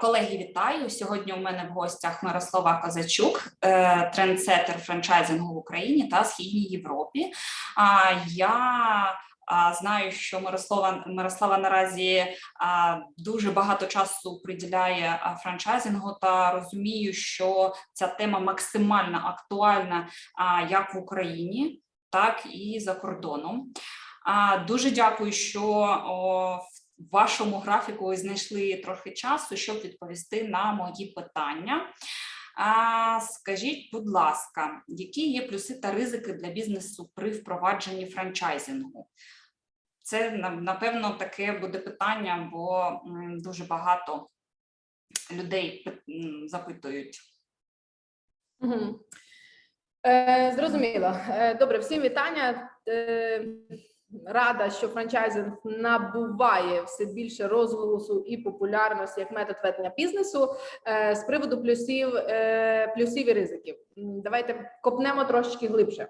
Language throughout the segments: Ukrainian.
Колеги, вітаю! Сьогодні у мене в гостях Мирослава Козачук, е, трендсеттер франчайзингу в Україні та Східній Європі. Я знаю, що Мирослава Мирослава наразі дуже багато часу приділяє франчайзингу та розумію, що ця тема максимально актуальна як в Україні, так і за кордоном. Дуже дякую, що в вашому графіку знайшли трохи часу, щоб відповісти на мої питання. А, Скажіть, будь ласка, які є плюси та ризики для бізнесу при впровадженні франчайзингу? Це напевно таке буде питання, бо дуже багато людей запитують. Угу. Е, зрозуміло. Е, добре, всім вітання. Е, рада, що франчайзинг набуває все більше розголосу і популярності як метод ведення бізнесу. Е, з приводу плюсів, е, плюсів і ризиків. Давайте копнемо трошечки глибше.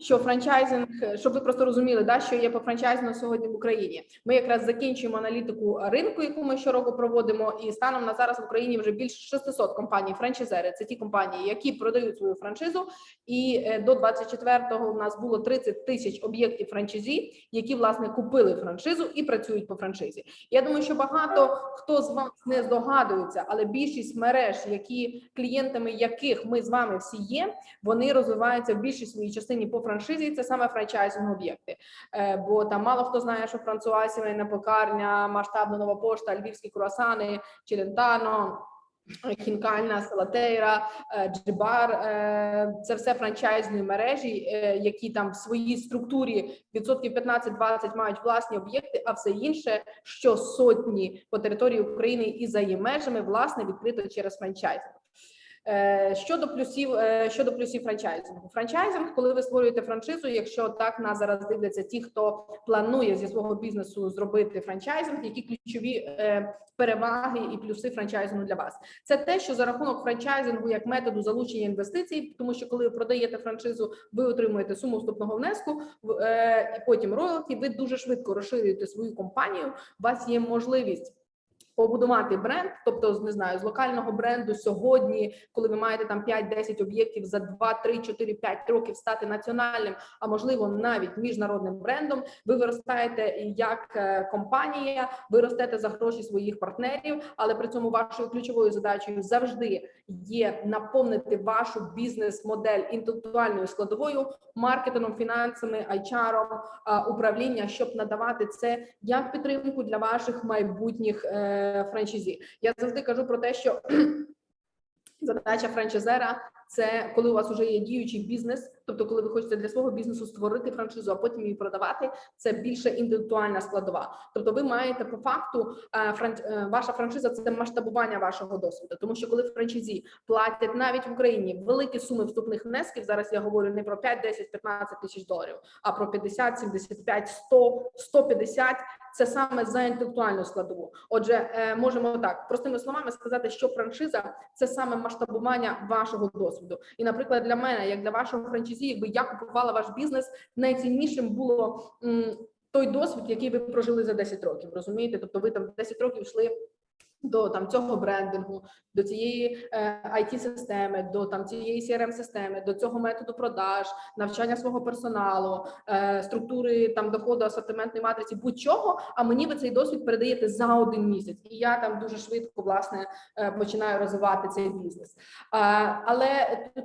Що франчайзинг, щоб ви просто розуміли, да, що є по франчайзингу сьогодні в Україні. Ми якраз закінчуємо аналітику ринку, яку ми щороку проводимо, і станом на зараз в Україні вже більше 600 компаній франчайзери. Це ті компанії, які продають свою франшизу. І е, до 24-го у нас було 30 тисяч об'єктів франчайзі, які власне купили франшизу і працюють по франшизі. Я думаю, що багато хто з вас не здогадується, але більшість мереж, які клієнтами яких ми з вами всі є, вони розвиваються в більшій своїй частині по франшизі. Це саме франчайзинг об'єкти. Е, бо там мало хто знає, що Франсуа сімейна пекарня, масштабна нова пошта, львівські круасани, Челентано. Хінкальна, Салатейра, е, Джибар е, це все франчайзні мережі, які там в своїй структурі відсотків 15-20 мають власні об'єкти, а все інше, що сотні по території України і за її межами, власне, відкрито через франчайзинг. Е, Щодо плюсів е, щодо плюсів франчайзингу, франчайзинг, коли ви створюєте франшизу, якщо так нас зараз дивляться ті, хто планує зі свого бізнесу зробити франчайзинг, які ключові е, переваги і плюси франчайзингу для вас, це те, що за рахунок франчайзингу як методу залучення інвестицій, тому що коли ви продаєте франшизу, ви отримуєте суму вступного внеску, і потім роялті, ви дуже швидко розширюєте свою компанію. У вас є можливість побудувати бренд, тобто не знаю, з локального бренду сьогодні, коли ви маєте там 5-10 об'єктів за 2, 3, 4, 5 років стати національним, а можливо навіть міжнародним брендом. Ви виростаєте як е, компанія, ви ростете за гроші своїх партнерів, але при цьому вашою ключовою задачею завжди є наповнити вашу бізнес-модель інтелектуальною складовою, маркетингом, фінансами, HR, управління, щоб надавати це як підтримку для ваших майбутніх е, франшизі. Я завжди кажу про те, що задача франчайзера це коли у вас вже є діючий бізнес, тобто коли ви хочете для свого бізнесу створити франшизу, а потім її продавати. Це більше інтелектуальна складова. Тобто, ви маєте по факту е, е, ваша франшиза це масштабування вашого досвіду, тому що коли франчайзі платять навіть в Україні великі суми вступних внесків. Зараз я говорю не про 5, 10, 15 тисяч доларів, а про 50, 75, 100, 150 – це саме за інтелектуальну складову. Отже, е, можемо так простими словами сказати, що франшиза це саме масштабування вашого досвіду. І, наприклад, для мене, як для вашого франчайзі, якби я купувала ваш бізнес, найціннішим було той досвід, який ви прожили за 10 років. Розумієте? Тобто, ви там 10 років йшли. До там цього брендингу, до цієї е, it системи, до там цієї crm системи, до цього методу продаж, навчання свого персоналу, е, структури там доходу, асортиментної матриці, будь-чого. А мені ви цей досвід передаєте за один місяць, і я там дуже швидко власне е, починаю розвивати цей бізнес. А, але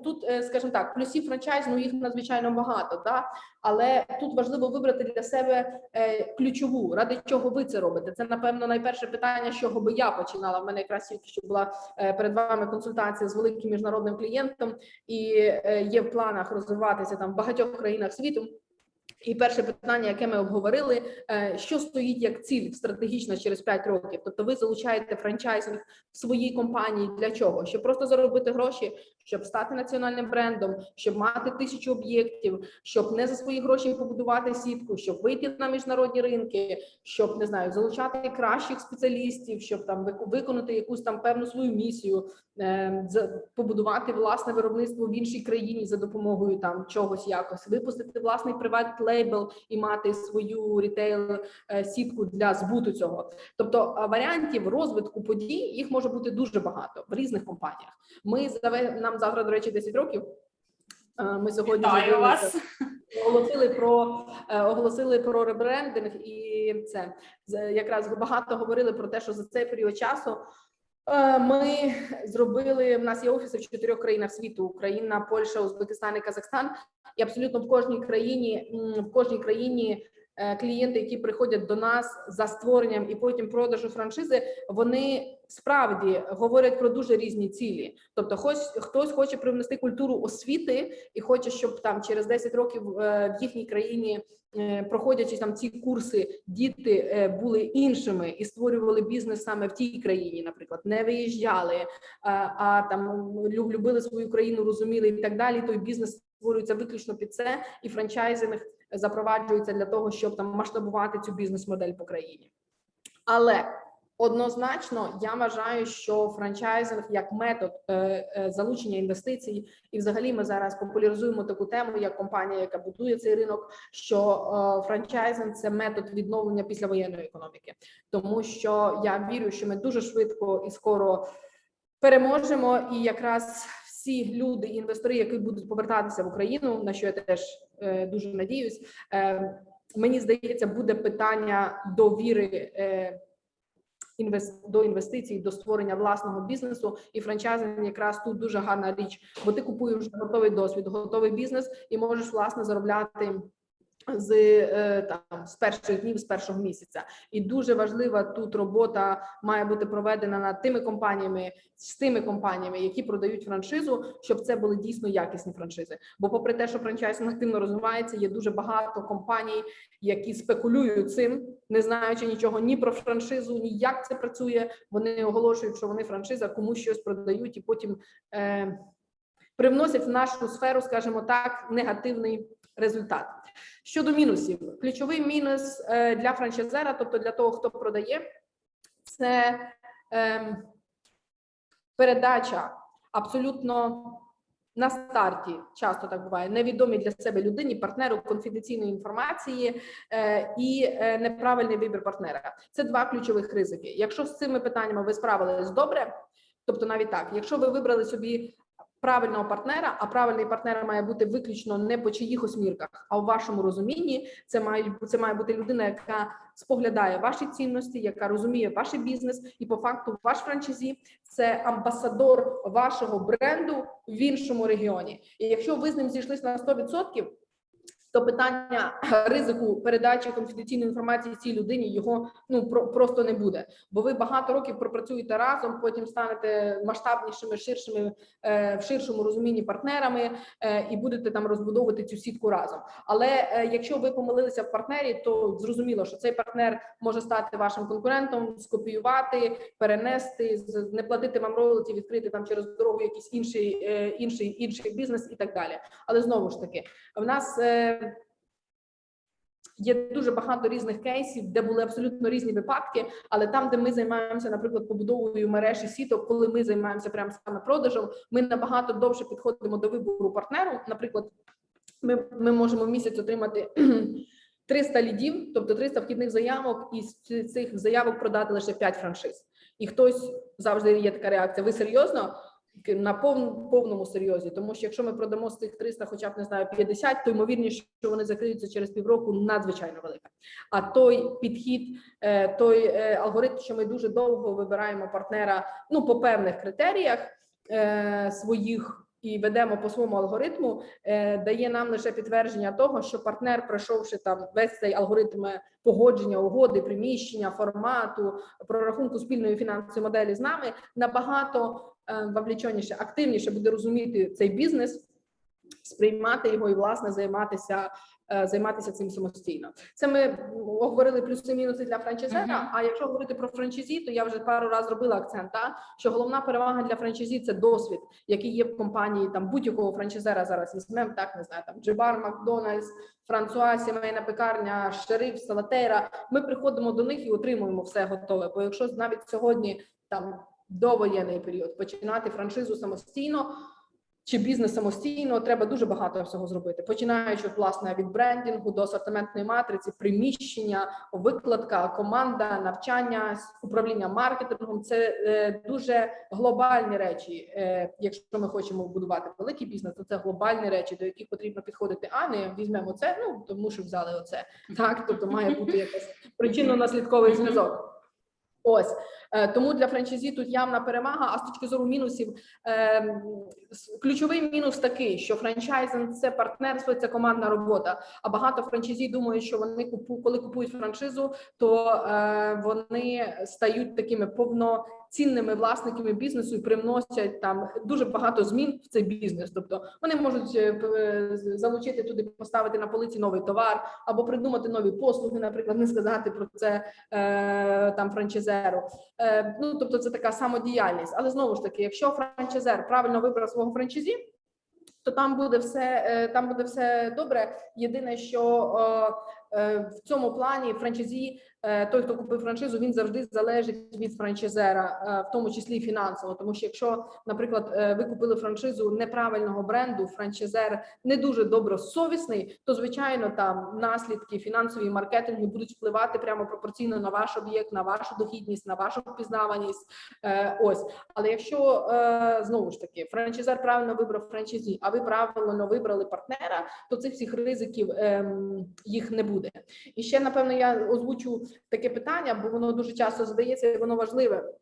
тут, е, скажімо так, плюсів франчайзингу їх надзвичайно багато. Да? Але тут важливо вибрати для себе е, ключову, ради чого ви це робите. Це напевно найперше питання, з чого би я починала. В мене якраз тільки що була е, перед вами консультація з великим міжнародним клієнтом, і е, є в планах розвиватися там в багатьох країнах світу. І перше питання, яке ми обговорили, е, що стоїть як ціль стратегічно через 5 років. Тобто, ви залучаєте франчайзинг в своїй компанії для чого? Щоб просто заробити гроші, щоб стати національним брендом, щоб мати тисячу об'єктів, щоб не за свої гроші побудувати сітку, щоб вийти на міжнародні ринки, щоб не знаю, залучати кращих спеціалістів, щоб там виконати якусь там певну свою місію. е, побудувати власне виробництво в іншій країні за допомогою там чогось якось, випустити власний приват лейбл і мати свою рітейл е, сітку для збуту цього. Тобто варіантів розвитку подій їх може бути дуже багато в різних компаніях. Ми нам завтра, до речі, 10 років. Ми сьогодні Вітаю вас. оголосили про е, оголосили про ребрендинг, і це якраз багато говорили про те, що за цей період часу. Е, Ми зробили в нас є офіси в чотирьох країнах світу: Україна, Польща, Узбекистан і Казахстан. І абсолютно в кожній країні в кожній країні клієнти, які приходять до нас за створенням і потім продажу франшизи, вони справді говорять про дуже різні цілі. Тобто, хоч хтось хоче привнести культуру освіти і хоче, щоб там через 10 років е, в їхній країні. е, Проходячи там ці курси, діти е, були іншими і створювали бізнес саме в тій країні, наприклад, не виїжджали, а, там лю- любили свою країну, розуміли і так далі. Той бізнес створюється виключно під це, і франчайзинг запроваджується для того, щоб там масштабувати цю бізнес-модель по країні. Але однозначно я вважаю, що франчайзинг як метод е, е, залучення інвестицій, і взагалі ми зараз популяризуємо таку тему, як компанія, яка будує цей ринок, що е, франчайзинг це метод відновлення післявоєнної економіки, тому що я вірю, що ми дуже швидко і скоро переможемо, і якраз всі люди, інвестори, які будуть повертатися в Україну, на що я теж е, дуже надіюсь. Е, мені здається, буде питання довіри. Е, до інвестицій, до створення власного бізнесу і франчайзинг якраз тут дуже гарна річ, бо ти купуєш готовий досвід, готовий бізнес і можеш власне заробляти з е, там з перших днів, з першого місяця. І дуже важлива тут робота має бути проведена над тими компаніями, з тими компаніями, які продають франшизу, щоб це були дійсно якісні франшизи. Бо, попри те, що франчайзинг активно розвивається, є дуже багато компаній, які спекулюють цим, не знаючи нічого ні про франшизу, ні як це працює. Вони оголошують, що вони франшиза, комусь щось продають, і потім е, привносять в нашу сферу, скажімо так, негативний результат. Щодо мінусів, ключовий мінус е, для франчайзера, тобто для того, хто продає, це е, передача абсолютно на старті, часто так буває, невідомій для себе людині, партнеру конфіденційної інформації е, і е, неправильний вибір партнера. Це два ключових ризики. Якщо з цими питаннями ви справились добре, тобто навіть так, якщо ви вибрали собі правильного партнера, а правильний партнер має бути виключно не по чиїхось мірках, а у вашому розумінні, це має це має бути людина, яка споглядає ваші цінності, яка розуміє ваш бізнес, і по факту ваш франчайзі це амбасадор вашого бренду в іншому регіоні. І якщо ви з ним зійшлися на 100%, то питання ризику передачі конфіденційної інформації цій людині його ну про просто не буде. Бо ви багато років пропрацюєте разом, потім станете масштабнішими, ширшими е, в ширшому розумінні партнерами е, і будете там розбудовувати цю сітку разом. Але е, якщо ви помилилися в партнері, то зрозуміло, що цей партнер може стати вашим конкурентом, скопіювати, перенести, не платити вам роялті, відкрити там через дорогу якийсь інший, е, інший, інший бізнес і так далі. Але знову ж таки, в нас. е, Є дуже багато різних кейсів, де були абсолютно різні випадки, але там, де ми займаємося, наприклад, побудовою мережі сіток, коли ми займаємося прямо саме продажем, ми набагато довше підходимо до вибору партнеру. Наприклад, ми, ми можемо в місяць отримати 300 лідів, тобто 300 вхідних заявок, і з цих заявок продати лише 5 франшиз. І хтось завжди є така реакція: ви серйозно? На повному серйозі, тому що якщо ми продамо з цих 300, хоча б не знаю, 50, то ймовірність, що вони закриються через півроку, надзвичайно велика. А той підхід, е, той е, алгоритм, що ми дуже довго вибираємо партнера, ну по певних критеріях е, своїх. І ведемо по своєму алгоритму, дає нам лише підтвердження того, що партнер, пройшовши там весь цей алгоритм погодження угоди, приміщення, формату, прорахунку спільної фінансової моделі з нами, набагато вовлеченіше, активніше буде розуміти цей бізнес, сприймати його і власне займатися. е, Займатися цим самостійно. Це ми говорили плюси-мінуси для франчайзера. Мгм. А якщо говорити про франчайзі, то я вже пару разів робила акцент, та, що головна перевага для франчайзі це досвід, який є в компанії там будь-якого франчайзера зараз візьмемо, так не знаю, там Джибар, Макдональдс, Франсуа, сімейна пекарня, Шериф, Салатейра. Ми приходимо до них і отримуємо все готове. Бо якщо навіть сьогодні там довоєнний період. Починати франшизу самостійно чи бізнес самостійно треба дуже багато всього зробити. Починаючи власне від брендінгу до асортиментної матриці, приміщення, викладка, команда, навчання, управління маркетингом. Це е, дуже глобальні речі. Е, якщо ми хочемо будувати великий бізнес, то це глобальні речі, до яких потрібно підходити. А не візьмемо це. Ну тому що взяли оце. Так, тобто має бути якась причинно-наслідковий зв'язок. Ось тому для франчайзі тут явна перемага. А з точки зору мінусів, е, ключовий мінус такий, що франчайзинг це партнерство, це командна робота. А багато франчайзі думають, що вони купу, коли купують франшизу, то е, вони стають такими повноцінними власниками бізнесу і привносять там дуже багато змін в цей бізнес. Тобто вони можуть е, е, залучити туди, поставити на полиці новий товар або придумати нові послуги, наприклад, не сказати про це е, там франчайзеру. Е, ну тобто, це така самодіяльність. Але знову ж таки, якщо франчайзер правильно вибрав свого франчайзі, то там буде все е, там буде все добре. Єдине, що е, в цьому плані франчайзі, е, той, хто купив франшизу, він завжди залежить від франчайзера, е, в тому числі фінансово. Тому що якщо, наприклад, е, ви купили франшизу неправильного бренду, франчайзер не дуже добросовісний, то звичайно там наслідки фінансові маркетингу будуть впливати прямо пропорційно на ваш об'єкт, на вашу дохідність, на вашу впізнаваність. Е, Ось, але якщо е, знову ж таки франчайзер правильно вибрав франчайзі, а ви правильно вибрали партнера, то цих всіх ризиків ем, їх не буде. І ще напевно я озвучу таке питання, бо воно дуже часто задається, і воно важливе.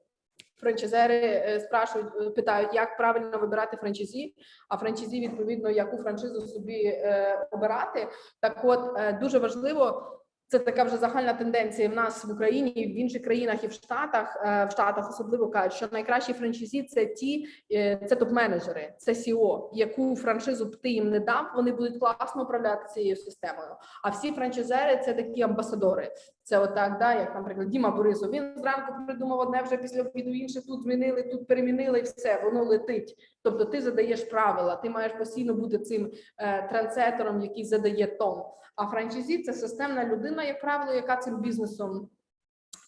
Франчайзери е, спрашують, е, питають, як правильно вибирати франчайзі, а франчайзі, відповідно, яку франшизу собі е, обирати. Так, от е, дуже важливо. Це така вже загальна тенденція в нас в Україні, в інших країнах і в Штатах. е, В Штатах особливо кажуть, що найкращі франшизі це ті, е, це топ-менеджери, це СІО, яку франшизу б ти їм не дав, вони будуть класно управляти цією системою. А всі франшизери це такі амбасадори. Це отак, да, як, наприклад, Діма Борисов. Він зранку придумав одне вже після обіду інше тут змінили, тут перемінили, і все воно летить. Тобто, ти задаєш правила, ти маєш постійно бути цим е, трансетером, який задає тон. А франчайзі це системна людина, як правило, яка цим бізнесом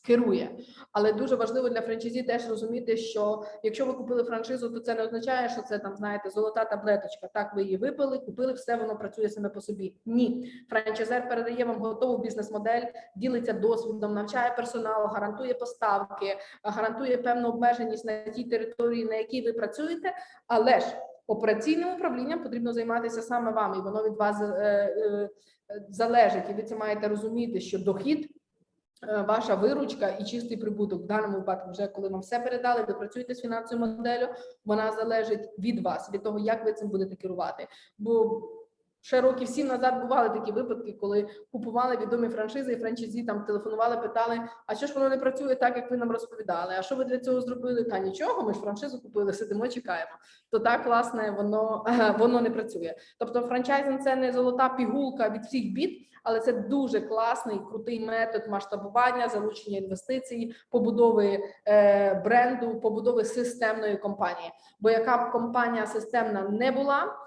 керує. Але дуже важливо для франчайзі теж розуміти, що якщо ви купили франшизу, то це не означає, що це там знаєте золота таблеточка. Так, ви її випили, купили, все воно працює саме по собі. Ні, франчайзер передає вам готову бізнес-модель, ділиться досвідом, навчає персонал, гарантує поставки, гарантує певну обмеженість на тій території, на якій ви працюєте, але ж операційним управлінням потрібно займатися саме вам, і воно від вас е, е, залежить. І ви це маєте розуміти, що дохід. Е, Ваша виручка і чистий прибуток в даному випадку, вже коли вам все передали, ви працюєте з фінансовою моделлю, вона залежить від вас, від того, як ви цим будете керувати. Бо ще років сім назад бували такі випадки, коли купували відомі франшизи, і франчайзі там телефонували, питали: а що ж воно не працює так, як ви нам розповідали? А що ви для цього зробили? Та нічого, ми ж франшизу купили, сидимо, чекаємо. То так, власне, воно воно не працює. Тобто, франчайзинг це не золота пігулка від всіх бід, але це дуже класний крутий метод масштабування, залучення інвестицій, побудови е, бренду, побудови системної компанії. Бо яка б компанія системна не була,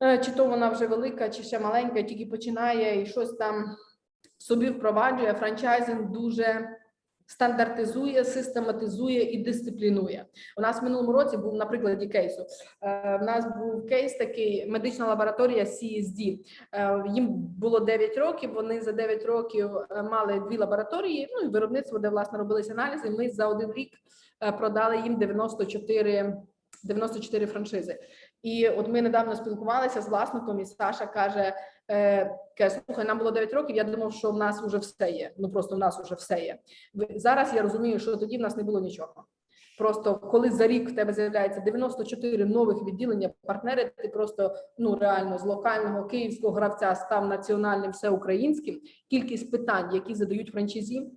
чи то вона вже велика, чи ще маленька, тільки починає і щось там собі впроваджує. Франчайзинг дуже стандартизує, систематизує і дисциплінує. У нас в минулому році був на прикладі кейсу. Е, В нас був кейс такий медична лабораторія CSD. Е, Їм було 9 років. Вони за 9 років е, мали дві лабораторії. Ну і виробництво, де власне робилися аналізи. Ми за один рік е, продали їм 94, 94 франшизи. І от ми недавно спілкувалися з власником, і Саша каже: е, слухай, нам було 9 років. Я думав, що в нас вже все є. Ну просто в нас вже все є. Зараз я розумію, що тоді в нас не було нічого. Просто коли за рік в тебе з'являється 94 нових відділення партнери, ти просто ну реально з локального київського гравця став національним всеукраїнським. Кількість питань, які задають франчайзі.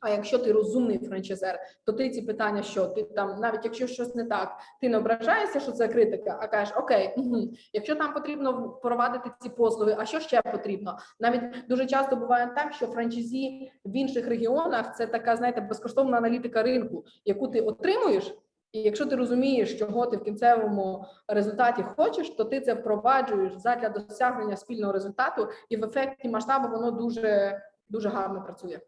А якщо ти розумний франчайзер, то ти ці питання, що ти там, навіть якщо щось не так, ти не ображаєшся, що це критика, а кажеш, окей, угу. якщо там потрібно провадити ці послуги, а що ще потрібно? Навіть дуже часто буває так, що франчайзі в інших регіонах це така, знаєте, безкоштовна аналітика ринку, яку ти отримуєш. І якщо ти розумієш, чого ти в кінцевому результаті хочеш, то ти це впроваджуєш задля досягнення спільного результату, і в ефекті масштабу воно дуже дуже гарно працює.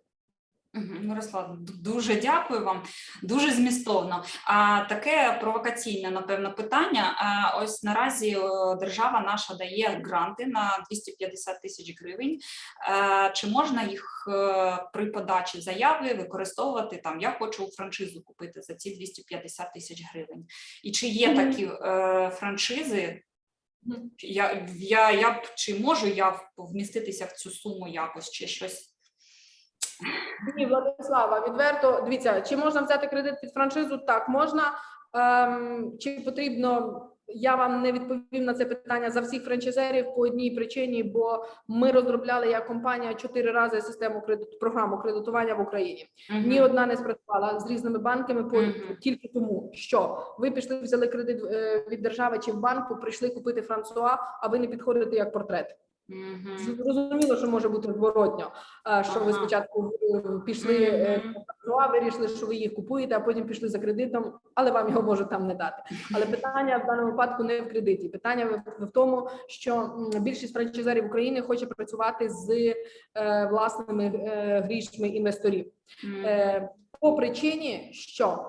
Мирослав, дуже дякую вам, дуже змістовно. А таке провокаційне, напевно, питання. А ось наразі е, держава наша дає гранти на 250 тисяч гривень. Е, Чи можна їх е, при подачі заяви використовувати там? Я хочу франшизу купити за ці 250 тисяч гривень. І чи є такі е, франшизи? Я, я, я чи можу я вміститися в цю суму якось, чи щось? Ні, Владислава, відверто дивіться, чи можна взяти кредит під франшизу? Так, можна. Ем, чи потрібно? Я вам не відповім на це питання за всіх франчайзерів по одній причині, бо ми розробляли як компанія чотири рази систему кредит, програму кредитування в Україні. Мгм. Ні одна не спрацювала з різними банками по Мгм. тільки тому, що ви пішли, взяли кредит е, від держави чи в банку, прийшли купити Франсуа, а ви не підходите як портрет. Зрозуміло, що може бути зворотньо, що ви спочатку е, пішли е, вирішили, що ви їх купуєте, а потім пішли за кредитом, але вам його можуть там не дати. Але питання в даному випадку не в кредиті. Питання в, тому, що більшість франчайзерів України хоче працювати з е, власними грішми інвесторів. По причині, що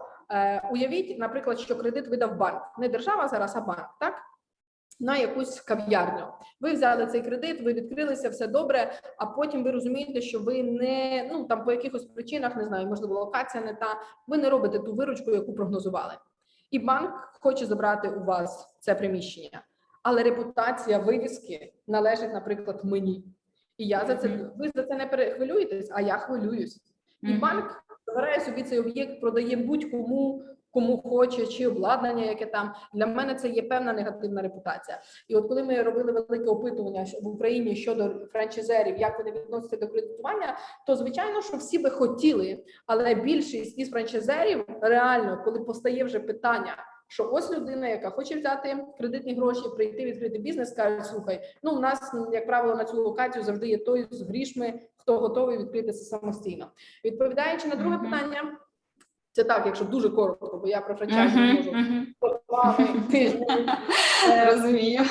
уявіть, наприклад, що кредит видав банк, не держава зараз, а банк, так? На якусь кав'ярню. Ви взяли цей кредит, ви відкрилися, все добре. А потім ви розумієте, що ви не ну там по якихось причинах не знаю, можливо, локація не та. Ви не робите ту виручку, яку прогнозували. І банк хоче забрати у вас це приміщення, але репутація вивіски належить, наприклад, мені. І я за це ви за це не перехвилюєтесь, а я хвилююсь. І банк забирає собі цей об'єкт, продає будь-кому, кому хоче, чи обладнання, яке там для мене це є певна негативна репутація. І от коли ми робили велике опитування в Україні щодо франчайзерів, як вони відносяться до кредитування, то звичайно, що всі би хотіли, але більшість із франчайзерів реально, коли постає вже питання. Що ось людина, яка хоче взяти кредитні гроші, прийти відкрити бізнес, каже: слухай, ну у нас як правило на цю локацію завжди є той з грішми, хто готовий відкрити самостійно. Відповідаючи на друге Мгм. питання, це так, якщо дуже коротко, бо я про франчайз не Мгм, можу. Е, Розумію.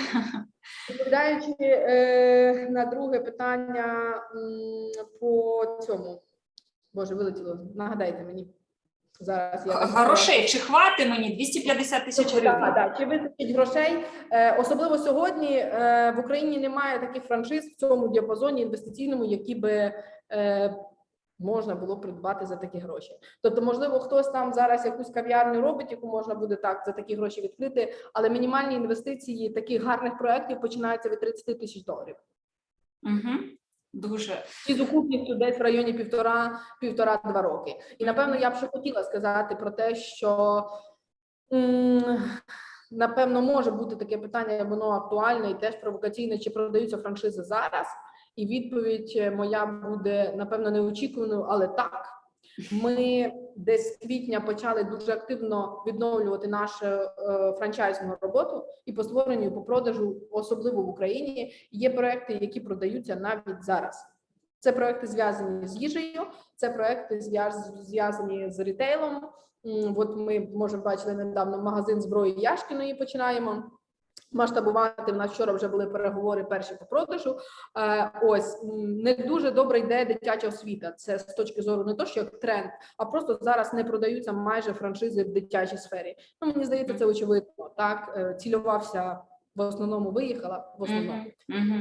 Відповідаючи е, на друге питання м, по цьому, боже, вилетіло. Нагадайте мені зараз. Я Грошей чи хвати мені 250 тисяч Так, гривень? так, чи вистачить грошей? Е, особливо сьогодні е, в Україні немає таких франшиз в цьому діапазоні інвестиційному, які би е, можна було придбати за такі гроші. Тобто, можливо, хтось там зараз якусь кав'ярню робить, яку можна буде так за такі гроші відкрити, але мінімальні інвестиції таких гарних проєктів починаються від 30 тисяч доларів. Угу. Дуже. І з десь в районі півтора, півтора-два роки. І напевно я б ще хотіла сказати про те, що м, напевно може бути таке питання, воно актуальне і теж провокаційне, чи продаються франшизи зараз. І відповідь е, моя буде напевно неочікуваною, але так. Ми десь з квітня почали дуже активно відновлювати нашу е, франчайзну роботу і по створенню, по продажу, особливо в Україні, є проекти, які продаються навіть зараз. Це проекти зв'язані з їжею, це проекти зв'яз- зв'язані з рітейлом. От ми може бачили недавно магазин зброї Яшкіної. Починаємо масштабувати. В нас вчора вже були переговори перші по продажу. Е, ось не дуже добре йде дитяча освіта. Це з точки зору не то, що як тренд, а просто зараз не продаються майже франшизи в дитячій сфері. Ну мені здається, це очевидно. Так Е, цілювався в основному виїхала в основному.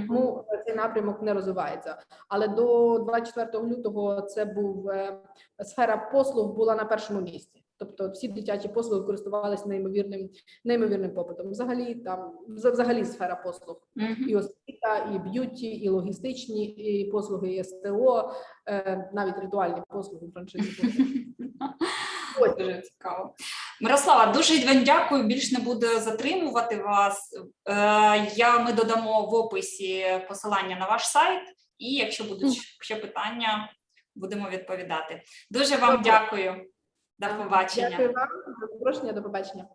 Тому цей напрямок не розвивається. Але до 24 лютого це був е, сфера послуг була на першому місці. Тобто всі дитячі послуги користувалися неймовірним неймовірним попитом. Взагалі там взагалі сфера послуг Мгм. і освіта, і б'юті, і логістичні, і послуги і СТО, е, навіть ритуальні послуги франшизи. Ось. Дуже цікаво. Мирослава, дуже вам дякую. Більш не буду затримувати вас. Е, Я, ми додамо в описі посилання на ваш сайт, і якщо будуть ще питання, будемо відповідати. Дуже вам дякую. До побачення. Дякую вам за запрошення. До побачення.